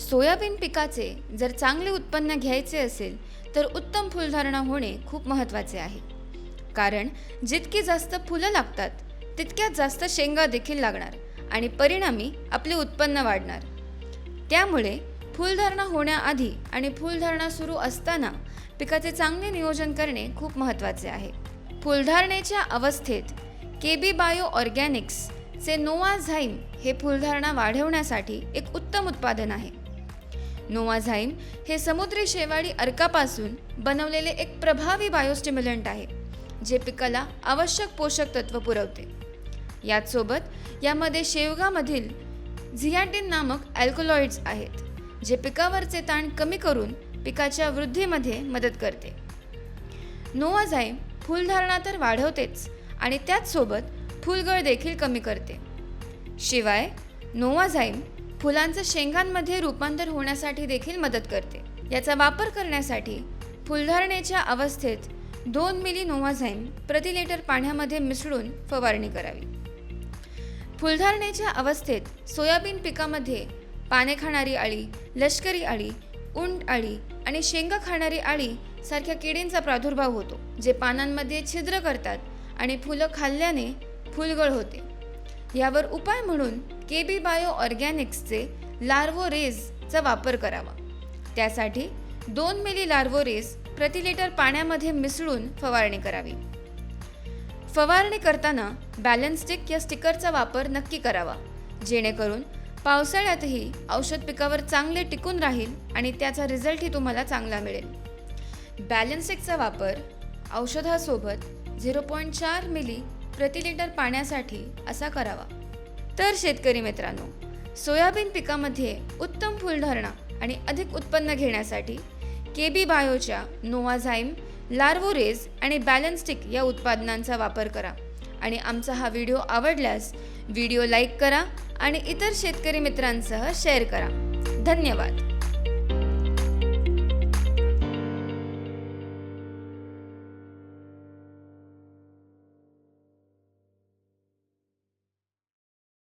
Soybean पिकाचे जर चांगले उत्पन्न घ्यायचे असेल तर उत्तम फुलधारणा होणे खूप महत्त्वाचे आहे. कारण जितकी जास्त फुलं लागतात तितक्याच जास्त शेंगा देखील लागणार आणि परिणामी आपले उत्पन्न वाढणार. त्यामुळे फुलधारणा होण्याआधी आणि फुलधारणा सुरू असताना पिकाचे चांगले नियोजन करणे खूप महत्त्वाचे आहे. फुलधारणेच्या अवस्थेत के बी बायो ऑर्गॅनिक्सचे नोवाझाईम हे फुलधारणा वाढवण्यासाठी एक उत्तम उत्पादन आहे. नोवाझाईम हे समुद्री शेवाळी अर्कापासून बनवलेले एक प्रभावी बायोस्टिम्युलंट आहे जे पिकाला आवश्यक पोषक तत्व पुरवते. याचसोबत यामध्ये शेवगामधील झियाटिन नामक अल्कोलॉइड्स आहेत जे पिकावरचे ताण कमी करून पिकाच्या वृद्धीमध्ये मदत करते. नोवाझाईम फुलधारणा तर वाढवतेच आणि त्याचसोबत फुलगळ देखील कमी करते. शिवाय नोवाझाईम फुलांचं शेंगांमध्ये रूपांतर होण्यासाठी देखील मदत करते. याचा वापर करण्यासाठी फुलधारणेच्या अवस्थेत दोन मिली नोवाझाईम प्रति लिटर पाण्यामध्ये मिसळून फवारणी करावी. फुलधारणेच्या अवस्थेत सोयाबीन पिकामध्ये पाने खाणारी अळी लष्करी अळी उंट अळी आणि शेंगा खाणारी अळी सारख्या किडींचा प्रादुर्भाव होतो जे पानांमध्ये छिद्र करतात आणि फुलं खाल्ल्याने फुलगळ होते. यावर उपाय म्हणून के बी बायो ऑर्गॅनिक्सचे लार्वो रेजचा वापर करावा. त्यासाठी दोन मिली लार्वो रेस प्रति लिटर पाण्यामध्ये मिसळून फवारणी करावी. फवारणी करताना बॅलन्स स्टिक या स्टिकरचा वापर नक्की करावा जेणेकरून पावसाळ्यातही औषध पिकावर चांगले टिकून राहील आणि त्याचा रिझल्टही तुम्हाला चांगला मिळेल. बॅलन्स स्टिकचा वापर औषधासोबत झिरो पॉईंट चार मिली प्रति लिटर पाण्यासाठी असा करावा. तर शेतकरी मित्रांनो सोयाबीन पिकामध्ये उत्तम फुलधारणा आणि अधिक उत्पन्न घेण्यासाठी के बी बायोच्या नोवाझाईम लार्वोरेज आणि बॅलन्स्टिक या उत्पादनांचा वापर करा आणि आमचा हा व्हिडिओ आवडल्यास व्हिडिओ लाईक करा आणि इतर शेतकरी मित्रांसह शेअर करा. धन्यवाद.